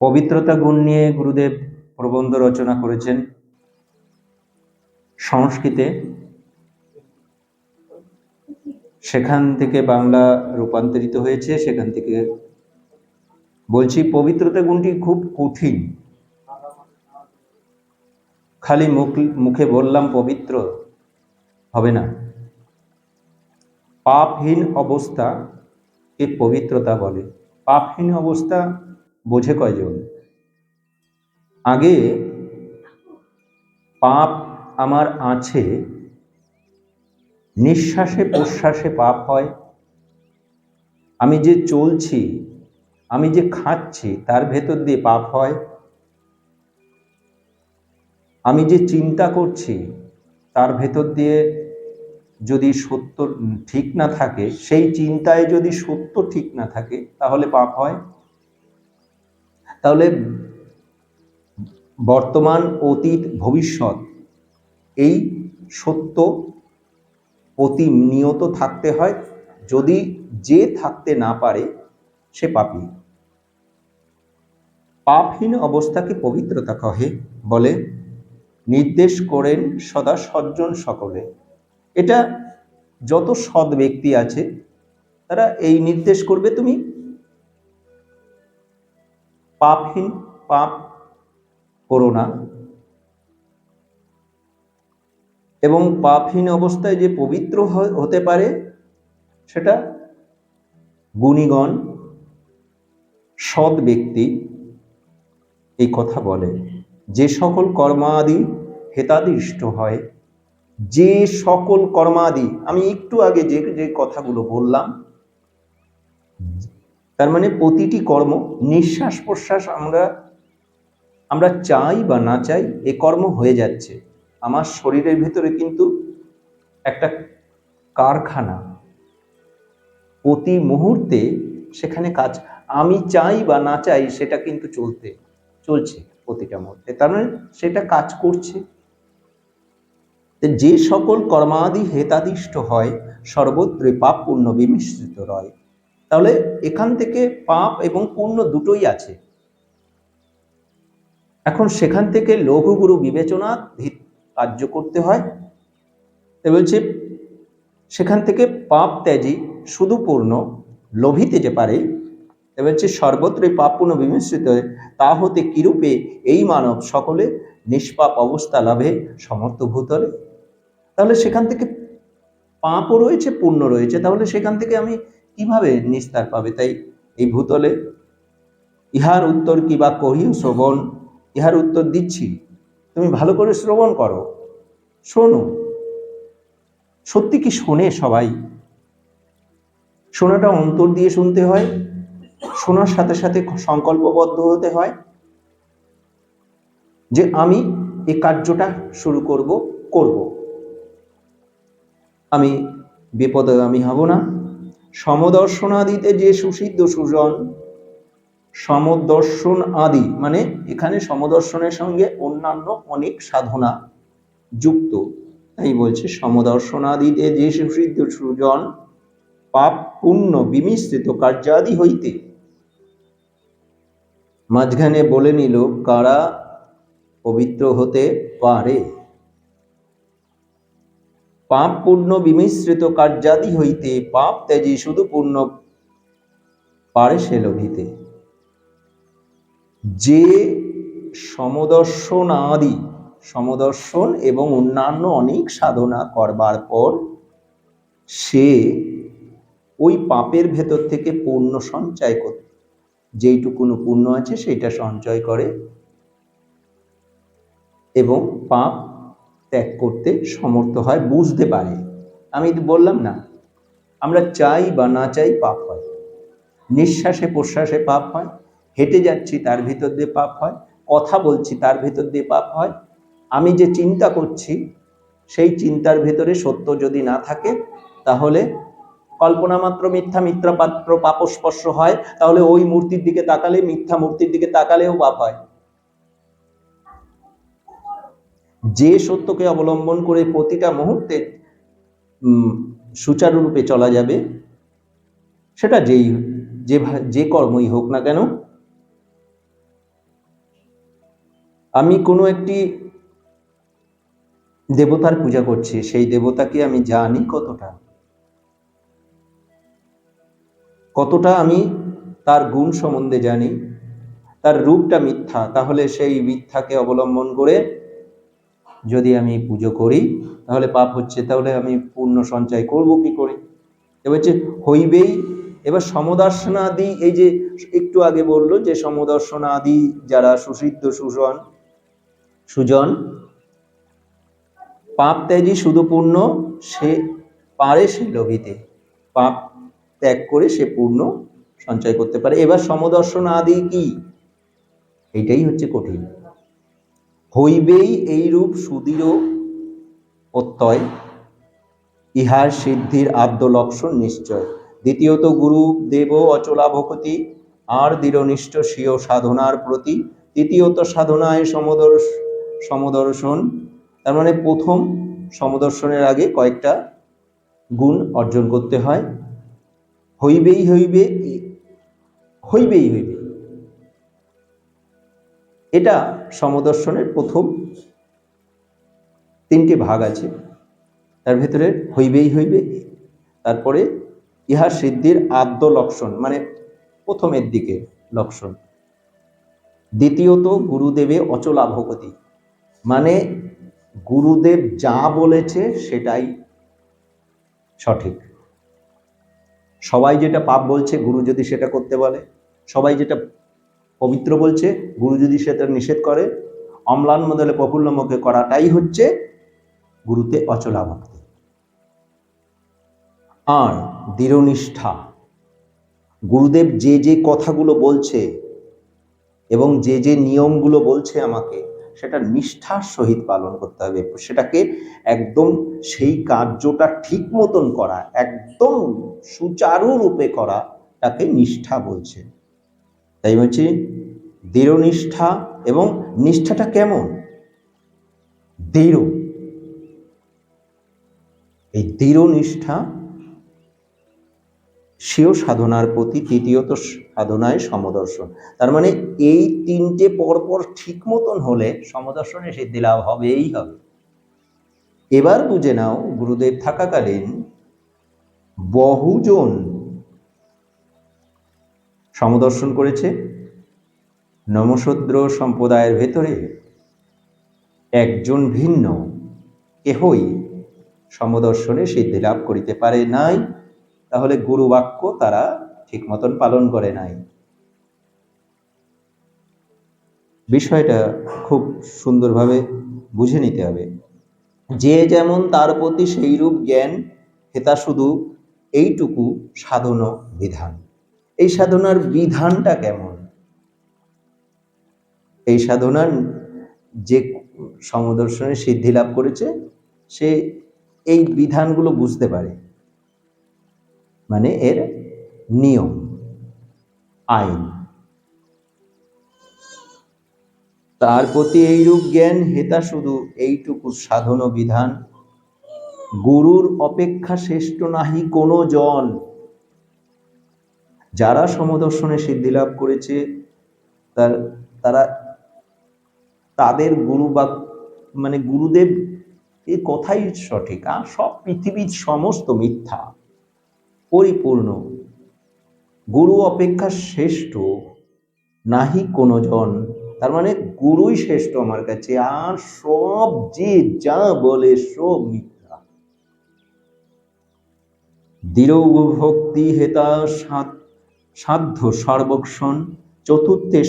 পবিত্রতা গুণ নিয়ে গুরুদেব প্রবন্ধ রচনা করেছেন। সংস্কৃতে সেখান থেকে বাংলা রূপান্তরিত হয়েছে, সেখান থেকে বলছি পবিত্রতা গুণটি খুব কঠিন। খালি মুখ, মুখে বললাম পবিত্র হবে না। পাপহীন অবস্থা কে পবিত্রতা বলে? পাপহীন অবস্থা বোঝে কয়জন? আগে পাপ আমার আছে, নিঃশ্বাসে প্রশ্বাসে পাপ হয়। আমি যে চলছি, আমি যে খাচ্ছি, তার ভেতর দিয়ে পাপ হয়। আমি যে চিন্তা করছি, তার ভেতর দিয়ে যদি সত্য ঠিক না থাকে, সেই চিন্তায় যদি সত্য ঠিক না থাকে, তাহলে পাপ হয়। তাহলে বর্তমান, অতীত, ভবিষ্যৎ এই সত্য প্রতিনিয়ত থাকতে হয়। যদি যে থাকতে না পারে, সে পাপী। পাপহীন অবস্থাকে পবিত্রতা কহে? বলে, নির্দেশ করেন সদা সজ্জন সকলে। এটা যত সৎ ব্যক্তি আছে, তারা এই নির্দেশ করবে, তুমি পাপহীন পাপ করো না। এবং পাপহীন অবস্থায় যে পবিত্র হতে পারে, সেটা গুণীগণ, সৎ ব্যক্তি এই কথা বলে। যে সকল কর্মাদি হেতাদিষ্ট হয়, যে সকল কর্মাদি, আমি একটু আগে যে যে কথাগুলো বললাম তার মানে প্রতিটি কর্ম নিঃশ্বাস প্রশ্বাস আমরা আমরা চাই বা না চাই, এ কর্ম হয়ে যাচ্ছে। আমার শরীরের ভিতরে কিন্তু একটা কারখানা। প্রতি মুহূর্তে সেখানে কাজ, আমি চাই বা না চাই সেটা কিন্তু চলতে, চলছে প্রতিটা মুহূর্তে। তার মানে সেটা কাজ করছে। যে সকল কর্মাদি হেতাদিষ্ট হয় সর্বত্রই পাপ পুণ্য বিমিশ্রিত রয়। তাহলে এখান থেকে পাপ এবং পুণ্য দুটোই আছে। এখন সেখান থেকে লঘুগুরু বিবেচনা কার্য করতে হয়। এ বলছে, সেখান থেকে পাপ ত্যাজি শুধু পূর্ণ, লোভিতে যে পারে বলছে সর্বত্রই পাপ পূর্ণ বিমিশ্রিত তা হতে কিরূপে এই মানব সকলে নিষ্পাপ অবস্থা লাভে সমর্থ ভূতলে তাহলে সেখান থেকে পাপও রয়েছে, পুণ্য রয়েছে। তাহলে সেখান থেকে আমি কীভাবে নিস্তার পাবে? তাই এই ভূতলে ইহার উত্তর কি বা কহিও শ্রবণ? ইহার উত্তর দিচ্ছি। তুমি ভালো করে শ্রবণ করো। শোনো। সত্যি কি শোনে সবাই? শোনাটা অন্তর দিয়ে শুনতে হয়। শোনার সাথে সাথে সংকল্পবদ্ধ হতে হয়। যে আমি এই কার্যটা শুরু করব করব। আমি বিপদে আমি হব না। সমদর্শনাদিতে যে সুসিদ্ধ সুজন, সমদর্শন আদি মানে এখানে সমদর্শনের সঙ্গে অন্যান্য অনেক সাধনা যুক্ত। তাই বলছে, সমদর্শনাদিতে যে সুসিদ্ধ সুজন পাপ পুণ্য বিমিশ্রিত কার্যাদি হইতে। মাঝখানে বলে নিল, কারা পবিত্র হতে পারে? পাপ পূর্ণ বিমিশ্রিত কার্যাদি হইতে পাপ ত্যাজি শুধু পূর্ণ পারে সে লোভিতে। যে সমদর্শন আদি, সমদর্শন এবং অন্যান্য অনেক সাধনা করবার পর সে ওই পাপের ভেতর থেকে পূর্ণ সঞ্চয় করতে, যেইটুকুনো পূর্ণ আছে সেইটা সঞ্চয় করে এবং পাপ ত্যাগ করতে সমর্থ হয়, বুঝতে পারে। আমি বললাম না, আমরা চাই বা না চাই পাপ হয়। নিঃশ্বাসে প্রশ্বাসে পাপ হয়, হেঁটে যাচ্ছি তার ভিতর দিয়ে পাপ হয়, কথা বলছি তার ভিতর দিয়ে পাপ হয়। আমি যে চিন্তা করছি, সেই চিন্তার ভেতরে সত্য যদি না থাকে, তাহলে কল্পনা মাত্র মিথ্যা মিথ্যা পাত্র পাপস্পর্শ হয়, তাহলে ওই মূর্তির দিকে তাকালে, মিথ্যা মূর্তির দিকে তাকালেও পাপ হয়। যে সত্যকে অবলম্বন করে প্রতিটা মুহূর্তে সুচারুরূপে চলা যাবে, সেটা যেই যে যে কর্মই হোক না কেন, আমি কোনো একটি দেবতার পূজা করছি, সেই দেবতাকে আমি জানি কতটা। কতটা আমি তার গুণ সম্বন্ধে জানি, তার রূপটা মিথ্যা, তাহলে সেই মিথ্যাকে অবলম্বন করে যদি আমি পুজো করি, তাহলে পাপ হচ্ছে, তাহলে আমি পূর্ণ সঞ্চয় করব কি করে? এবার হচ্ছে হইবেই। এবার সমদর্শনাদি, এই যে একটু আগে বলল যে সমদর্শনাদি যারা সুসিদ্ধ সুজন সুজন, পাপ ত্যাগী শুধু পূর্ণ, সে পারে সে লোভিতে। পাপ ত্যাগ করে সে পূর্ণ সঞ্চয় করতে পারে। এবার সমদর্শন আদি কি? এইটাই হচ্ছে কঠিন। হইবেই এইরূপ সুদৃঢ় প্রত্যয়, ইহার সিদ্ধির আদ্য লক্ষণ নিশ্চয়। দ্বিতীয়ত গুরু দেব অচলা ভকতি, আর দৃঢ়নিষ্ঠ স্বীয় সাধনার প্রতি। তৃতীয়ত, সাধনায় সমদর্শ, সমদর্শন, তার মানে প্রথম সমদর্শনের আগে কয়েকটা গুণ অর্জন করতে হয়। হইবেই হইবে হইবেই হইবে। এটা সমদর্শনের প্রথম তিনটি ভাগ আছে। তার ভেতরে হইবেই হইবে, তারপরে ইহা সিদ্ধির আদ্য লক্ষণ মানে প্রথমের দিকে লক্ষণ। দ্বিতীয়ত গুরুদেবে অচলা ভগতি মানে গুরুদেব যা বলেছে সেটাই সঠিক। সবাই যেটা পাপ বলছে, গুরু যদি সেটা করতে বলে, সবাই যেটা পবিত্র বলছে, গুরু যদি সেটা নিষেধ করে, অম্লান মদলে প্রফুল্ল মুখে করাটাই হচ্ছে গুরুতে অচলা ভক্তি। আর দৃঢ়নিষ্ঠা। গুরুদেব যে যে কথাগুলো বলছে এবং যে যে নিয়মগুলো বলছে আমাকে, সেটা নিষ্ঠার সহিত পালন করতে হবে। সেটাকে একদম সেই কার্যটা ঠিক মতন করা, একদম সুচারুরূপে করা, তাকে নিষ্ঠা বলছে। তাই বলছি দৃঢ় নিষ্ঠা এবং নিষ্ঠাটা কেমন? দৃঢ়। এই দৃঢ় নিষ্ঠা সেও সাধনার প্রতি তৃতীয়ত সাধনায় সমদর্শন। তার মানে এই তিনটে পরপর ঠিক মতন হলে সমদর্শনে সিদ্ধি লাভ হবেই হবে। এবার বুঝে নাও, গুরুদেব থাকাকালীন বহুজন সমদর্শন করেছে। নমশূদ্র সম্প্রদায়ের ভেতরে একজন ভিন্ন কেহই সমদর্শনে সিদ্ধি লাভ করিতে পারে নাই। তাহলে গুরু বাক্য তারা ঠিক মতন পালন করে নাই। বিষয়টা খুব সুন্দরভাবে বুঝে নিতে হবে। যে যেমন তার প্রতি সেইরূপ জ্ঞান, হেতা শুধু এইটুকু সাধন বিধান। এই সাধনার বিধানটা কেমন? এই সাধনার যে সমদর্শনে সিদ্ধি লাভ করেছে, সে এই বিধানগুলো বুঝতে পারে। মানে এর নিয়ম, আইন। তার প্রতি এইরূপ জ্ঞান হেতা শুধু এইটুকু সাধন বিধান। গুরুর অপেক্ষা শ্রেষ্ঠ নাহি কোনো জন। যারা সমদর্শনে সিদ্ধি লাভ করেছে, তার, তারা তাদের গুরু বা মানে গুরুদেব এই কথাই সঠিক। আর সব পৃথিবীর সমস্ত মিথ্যা, পরিপূর্ণ, গুরু অপেক্ষা শ্রেষ্ঠ, নাহি কোনো জন তার মানে গুরুই শ্রেষ্ঠ আমার কাছে, আর সব যে যা বলে সব মিথ্যা। দৃঢ় ভক্তি হেতা সাধ্য সর্বক্ষণ চতুর্থে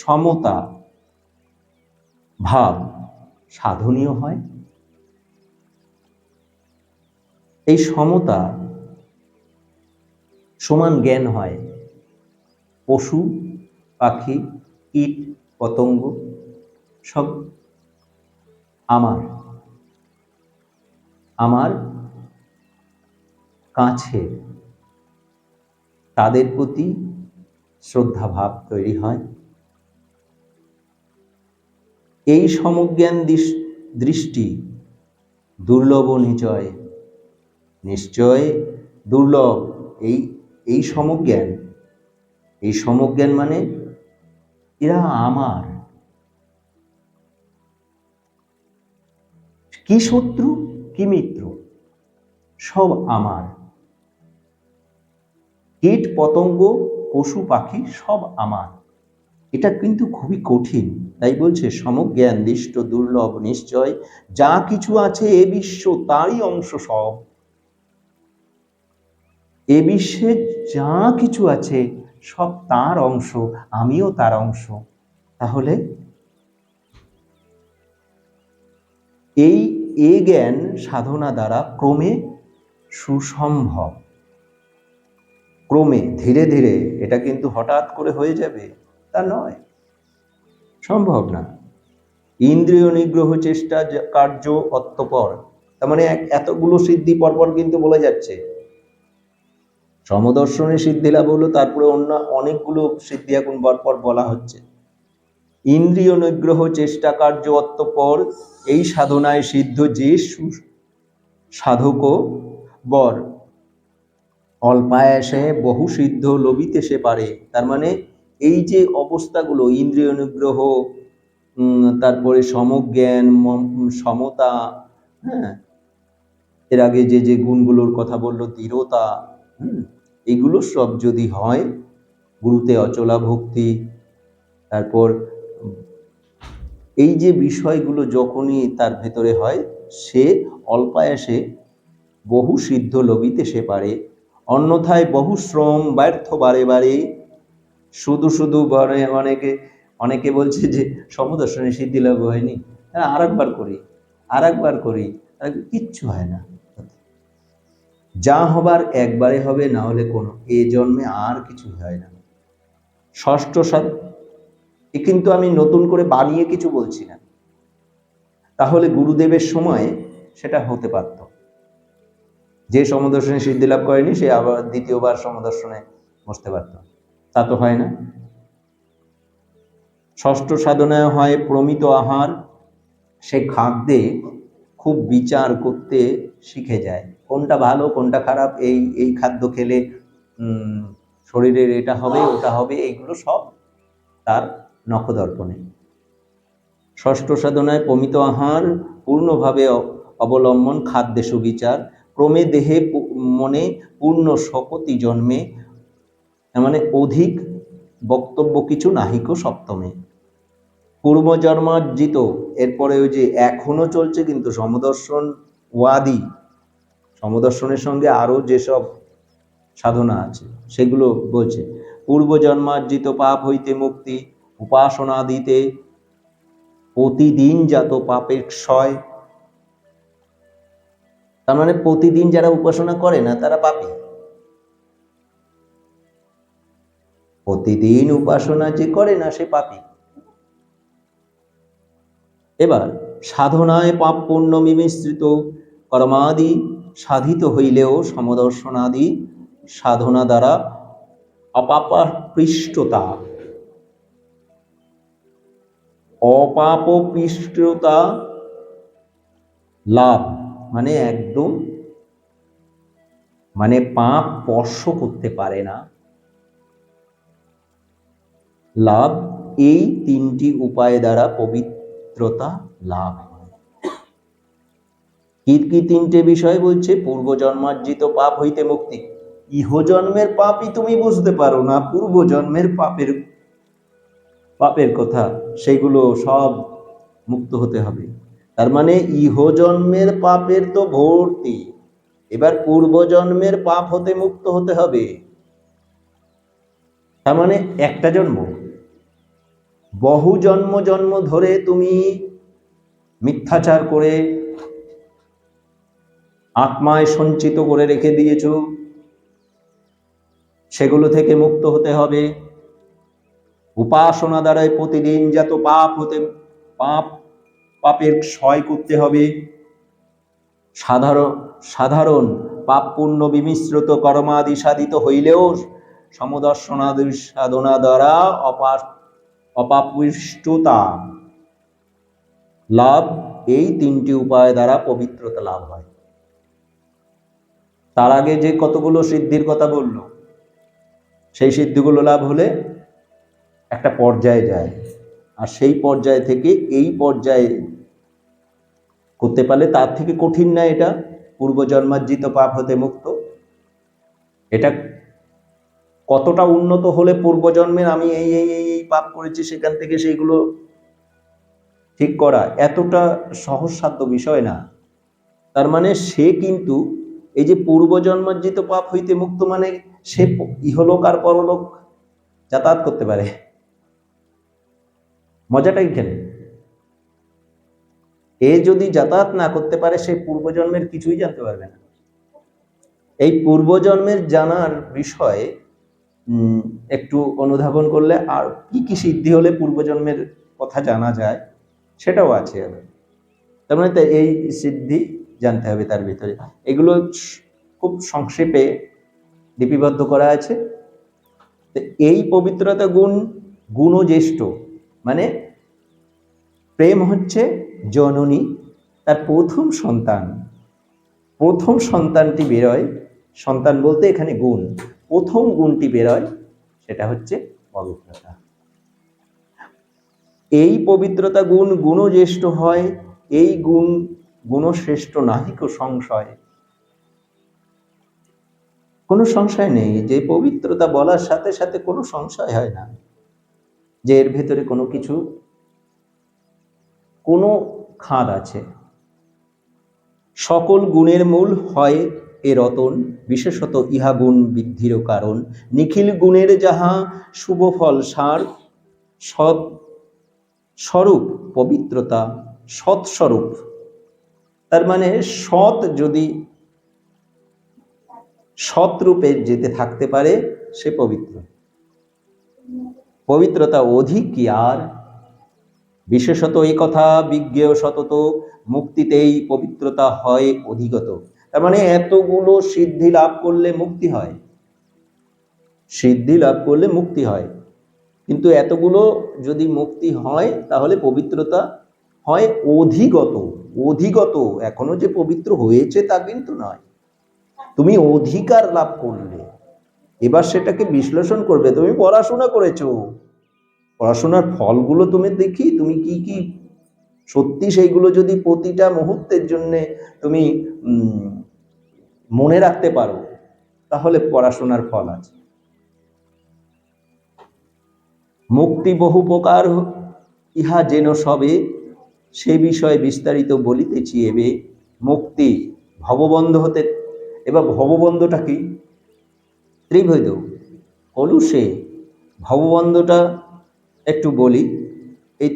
সমতা ভাব সাধনীয় হয়। এই সমতা সমান জ্ঞান হয়। পশু, পাখি, কীট, পতঙ্গ সব আমার। আমার কাছে তাদের প্রতি শ্রদ্ধাভাব তৈরি হয়। এই সমজ্ঞান দৃষ্টি দুর্লভ নিচয়। নিশ্চয় দুর্লভ এই এই সমজ্ঞান। এই সমজ্ঞান মানে এরা আমার। কি শত্রু? কি মিত্র? সব আমার। কীট, পতঙ্গ, পশু, পাখি সব আমার। এটা কিন্তু খুবই কঠিন, তাই বলছে সমজ্ঞান দৃষ্ট দুর্লভ, নিশ্চয়, যা কিছু আছে এ বিশ্ব, তারই অংশ সব। এ বিশ্বে যা কিছু আছে, সব তার অংশ, আমিও তার অংশ। তাহলে এই এ জ্ঞান সাধনা দ্বারা ক্রমে সুসম্ভব। ক্রমে ধীরে ধীরে এটা কিন্তু হঠাৎ করে হয়ে যাবে তা নয়। সম্ভব না। ইন্দ্রিয় নিগ্রহ চেষ্টা কার্য অত্যপর তার মানে এতগুলো সিদ্ধি পরপর কিন্তু বলে যাচ্ছে। সমদর্শনে সিদ্ধি লাভ হলো তারপরে অন্য অনেকগুলো সিদ্ধি এখন পরপর বলা হচ্ছে। ইন্দ্রিয় নিগ্রহ চেষ্টা কার্য অত্যপর এই সাধনায় সিদ্ধ যে সাধক বর অল্পায়াসে বহু সিদ্ধ লবিতে সে পারে। তার মানে এই যে অবস্থাগুলো, ইন্দ্রিয় অনুগ্রহ তারপরে সমজ্ঞান সমতা হ্যাঁ এর আগে যে যে গুণগুলোর কথা বলল দৃঢ়তা এগুলো সব যদি হয়, গুরুতে অচলা ভক্তি, তারপর এই যে বিষয়গুলো যখনই তার ভেতরে হয়, সে অল্পায়াসে বহু সিদ্ধ লবিতে সে পারে। অন্যথায় বহু শ্রম ব্যর্থ বারে বারে। শুধু শুধু অনেকে অনেকে বলছে যে সমদর্শনে সিদ্ধি লাভ হয়নি। হ্যাঁ আর একবার করি আর একবার করি কিচ্ছু হয় না। যা হবার একবারে হবে, না হলে কোনো, এ জন্মে আর কিছু হয় না। ষষ্ঠ সাত এ কিন্তু আমি নতুন করে বানিয়ে কিছু বলছি না। তাহলে গুরুদেবের সময় সেটা হতে পারত। যে সমদর্শনে সিদ্ধি লাভ করেনি, সে আবার দ্বিতীয়বার সমদর্শনে বসতে পারত। তা তো হয় না। ষষ্ঠ সাধনায় হয় প্রমিত আহার। সে খাদ্যে খুব বিচার করতে শিখে যায়। কোনটা ভালো, কোনটা খারাপ, এই এই খাদ্য খেলে শরীরের এটা হবে, ওটা হবে, এইগুলো সব তার নখদর্পণে। ষষ্ঠ সাধনায় প্রমিত আহার, পূর্ণভাবে অবলম্বন খাদ্যে সুবিচার। ক্রমে দেহে মনে পূর্ণ শকতি জন্মে মানে অধিক বক্তব্য কিছু নাহিক সপ্তমে। পূর্বজন্মার্জিত, এরপরে ওই যে এখনও চলছে কিন্তু সমদর্শন ওয়াদি সমদর্শনের সঙ্গে আরও যেসব সাধনা আছে, সেগুলো বলছে, পূর্বজন্মার্জিত পাপ হইতে মুক্তি উপাসনা দিতে প্রতিদিন যাত পাপের ক্ষয় তার মানে প্রতিদিন যারা উপাসনা করে না, তারা পাপী। প্রতিদিন উপাসনা যে করে না, সে পাপী। এবার সাধনায় পাপ পুণ্য মিমিশ্রিত, কর্মাদি সাধিত হইলেও সমদর্শনাদি সাধনা দ্বারা অপাপৃষ্টতা অপাপৃষ্টতা লাভ। মানে একদম মানে পাপ স্পর্শ করতে পারে না। লাভ, এই তিনটি উপায় দ্বারা পবিত্রতা লাভ কি তিনটে বিষয় বলছে? পাপ হইতে মুক্তি। ইহজন্মের পাপই তুমি বুঝতে পারো না, পূর্বজন্মের পাপের পাপের কথা। সেগুলো সব মুক্ত হতে হবে। তার মানে ইহজন্মের পাপের তো ভর্তি। এবার পূর্বজন্মের পাপ হতে মুক্ত হতে হবে। তার মানে একটা জন্ম। বহু জন্ম জন্ম ধরে তুমি মিথ্যাচার করে আত্মায় সঞ্চিত করে রেখে দিয়েছ। সেগুলো থেকে মুক্ত হতে হবে। উপাসনা দ্বারাই প্রতিদিন যত পাপ হতে পাপ পাপের ক্ষয় করতে হবে। সাধারণ সাধারণ পাপ পুণ্য বিমিশ্রিত কর্মাদি সাধিত হইলেও সমদর্শনাদি সাধনা দ্বারা অপা অপাপৃষ্টতা লাভ এই তিনটি উপায় দ্বারা পবিত্রতা লাভ হয়। তার আগে যে কতগুলো সিদ্ধির কথা বলল, সেই সিদ্ধিগুলো লাভ হলে একটা পর্যায়ে যায়। আর সেই পর্যায় থেকে এই পর্যায়ে করতে পারলে তার থেকে কঠিন না এটা। পূর্বজন্মার্জিত পাপ হতে মুক্ত। এটা কতটা উন্নত হলে পূর্বজন্মের আমি এই এই এই এই পাপ করেছি, সেখান থেকে সেইগুলো ঠিক করা এতটা সহজসাধ্য বিষয় না। তার মানে সে কিন্তু এই যে পূর্বজন্মার্জিত পাপ হইতে মুক্ত মানে সে ইহলোক আর পরলোক যাতায়াত করতে পারে। মজাটা এখানে এ যদি যাতায়াত না করতে পারে, সে পূর্বজন্মের কিছুই জানতে পারবে না। এই পূর্বজন্মের জানার বিষয়ে একটু অনুধাবন করলে আর কি কি সিদ্ধি হলে পূর্বজন্মের কথা জানা যায়, সেটাও আছে। তার মানে এই সিদ্ধি জানতে হবে তার ভিতরে। এগুলো খুব সংক্ষেপে লিপিবদ্ধ করা আছে। এই পবিত্রতা গুণ, গুণজ্যেষ্ঠ মানে প্রেম হচ্ছে জননী, তার প্রথম সন্তান। প্রথম সন্তানটি বেরোয়, সন্তান বলতে এখানে গুণ। প্রথম গুণটি বেরোয়, সেটা হচ্ছে পবিত্রতা। এই পবিত্রতা গুণ গুণজ্যেষ্ঠ হয়, এই গুণ গুণশ্রেষ্ঠ নাহিক সংশয়। কোনো সংশয় নেই যে পবিত্রতা বলার সাথে সাথে কোনো সংশয় হয় না। যে এর ভেতরে কোনো কিছু, কোনো খাদ আছে। সকল গুণের মূল হয় এ রতন, বিশেষত ইহা গুণ বৃদ্ধির কারণ। নিখিল গুণের যাহা শুভ ফল সার, সৎ স্বরূপ পবিত্রতা সৎস্বরূপ তার মানে সৎ যদি সৎ রূপে যেতে থাকতে পারে, সে পবিত্র। পবিত্রতা অধিক কি আর? বিশেষত এই কথা বিজ্ঞ সতত, মুক্তিতেই পবিত্রতা হয় অধিগত। তার মানে এতগুলো সিদ্ধি লাভ করলে মুক্তি হয়। সিদ্ধি লাভ করলে মুক্তি হয়। কিন্তু এতগুলো যদি মুক্তি হয়, তাহলে পবিত্রতা হয় অধিগত। অধিগত, এখনও যে পবিত্র হয়েছে তা কিন্তু নয়। তুমি অধিকার লাভ করলে। এবার সেটাকে বিশ্লেষণ করবে। তুমি পড়াশোনা করেছ। পড়াশোনার ফলগুলো তুমি দেখি, তুমি কি কি সত্যি সেইগুলো যদি প্রতিটা মুহূর্তের জন্য তুমি মনে রাখতে পারো, তাহলে পড়াশোনার ফল আছে। মুক্তি বহু প্রকার ইহা যেন সবে, সে বিষয়ে বিস্তারিত বলিতেছি এবে মুক্তি ভববন্ধ হতে, এবার ভববন্ধটা কি? ত্রিভৈদ কলুষে ভববন্ধটা একটু বলি এই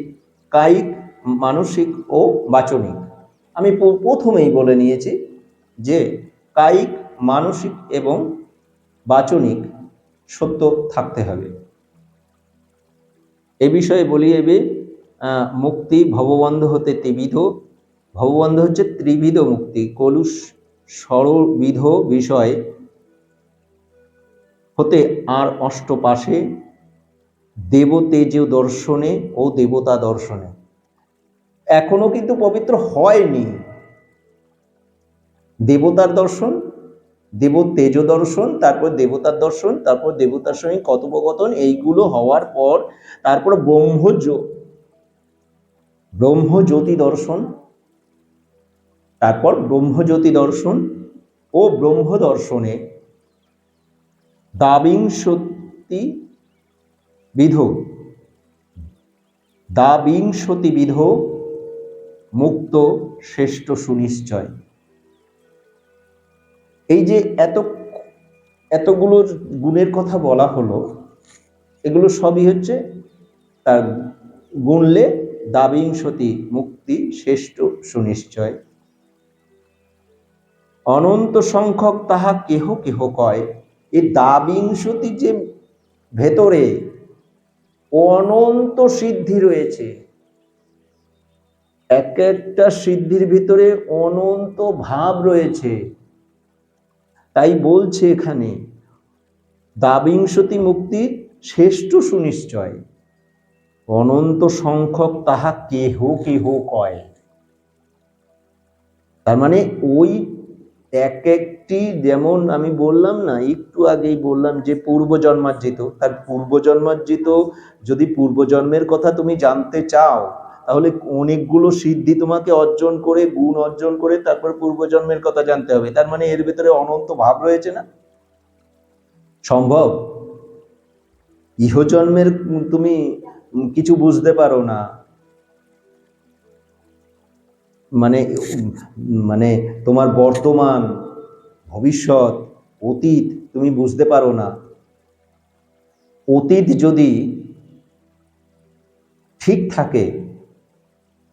কায়িক, মানসিক ও বাচনিক। আমি প্রথমেই বলে নিয়েছি যে কায়িক, মানসিক এবং বাচনিক সত্য থাকতে হবে। এ বিষয়ে বলি এবে মুক্তি ভববন্ধ হতে ত্রিবিধ। ভববন্ধ হচ্ছে ত্রিবিধ মুক্তি। কলুষ সরবিধ বিষয় হতে আর অষ্টপাশে দেবতেজ দর্শনে ও দেবতা দর্শনে এখনও কিন্তু পবিত্র হয়নি। দেবতার দর্শন দেব তেজ দর্শন তারপর দেবতার দর্শন, তারপর দেবতার সঙ্গে কথোপকথন, এইগুলো হওয়ার পর তারপর ব্রহ্মজ ব্রহ্মজ্যোতি দর্শন তারপর ব্রহ্মজ্যোতি দর্শন ও ব্রহ্ম দর্শনে দাবিংশতি বিধ। দাবিংশতি বিধ, মুক্ত শ্রেষ্ঠ সুনিশ্চয়। এই যে এত, এতগুলো গুণের কথা বলা হলো, এগুলো সবই হচ্ছে তার গুণলে দাবিংশতি মুক্তি শ্রেষ্ঠ সুনিশ্চয়। অনন্ত সংখ্যক তাহা কেহ কেহ কয় এই দাবিংশতি যে ভেতরে অনন্ত সিদ্ধি রয়েছে এক একটা সিদ্ধির ভিতরে অনন্ত ভাব রয়েছে। তাই বলছে এখানে দাবিংশতি মুক্তি শ্রেষ্ঠ সুনিশ্চয়, অনন্ত সংখ্যক তাহা কেহ কেহ কয়। তার মানে ওই এক একটি যেমন আমি বললাম না, একটু আগেই বললাম যে পূর্বজন্মার্জিত, তার পূর্বজন্মার্জিত যদি পূর্বজন্মের কথা তুমি জানতে চাও, তাহলে অনেকগুলো সিদ্ধি তোমাকে অর্জন করে, গুণ অর্জন করে তারপর পূর্বজন্মের কথা জানতে হবে। তার মানে এর ভেতরে অনন্ত ভাব রয়েছে না? সম্ভব? ইহজন্মের তুমি কিছু বুঝতে পারো না। মানে মানে তোমার বর্তমান, ভবিষ্যৎ, অতীত তুমি বুঝতে পারো না। অতীত যদি ঠিক থাকে,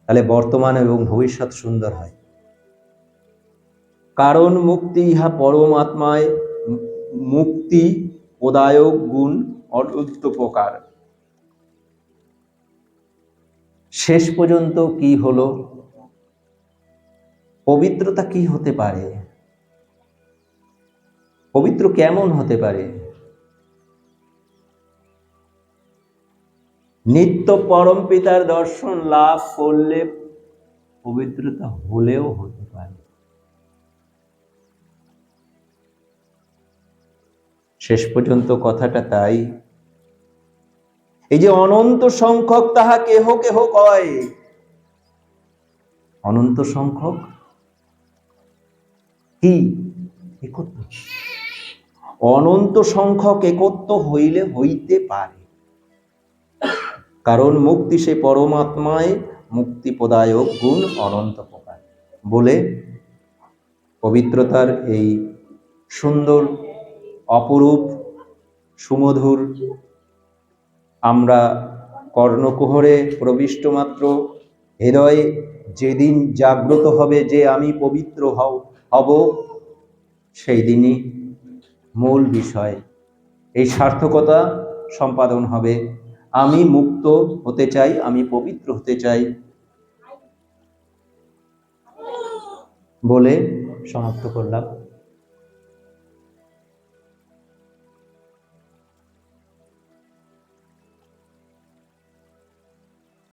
তাহলে বর্তমান এবং ভবিষ্যৎ সুন্দর হয়। কারণ মুক্তি ইহা পরমাত্মায়, মুক্তি প্রদায়ক গুণ অনন্ত প্রকার। শেষ পর্যন্ত কি হলো? পবিত্রতা কি হতে পারে? পবিত্র কেমন হতে পারে? নিত্য পরম পিতার দর্শন লাভ করলে পবিত্রতা হলেও হতে পারে। শেষ পর্যন্ত কথাটা তাই। এই যে অনন্ত সংখ্যক তাহা কেহ কেহ কয়? অনন্ত সংখ্যক? কি? একত্র। অনন্ত সংখ্যক একত্র হইলে হইতে পারে। কারণ মুক্তি সে পরমাত্মায়, মুক্তি প্রদায়ক গুণ অনন্ত প্রকার। বলে পবিত্রতার এই সুন্দর, অপরূপ, সুমধুর, আমরা কর্ণকুহরে প্রবিষ্ট মাত্র, হৃদয়ে যেদিন জাগ্রত হবে যে আমি পবিত্র হও। হব সেই দিনই মূল বিষয়। এই সার্থকতা সম্পাদন হবে। আমি মুক্ত হতে চাই, আমি পবিত্র হতে চাই বলে সমাপ্ত করলাম।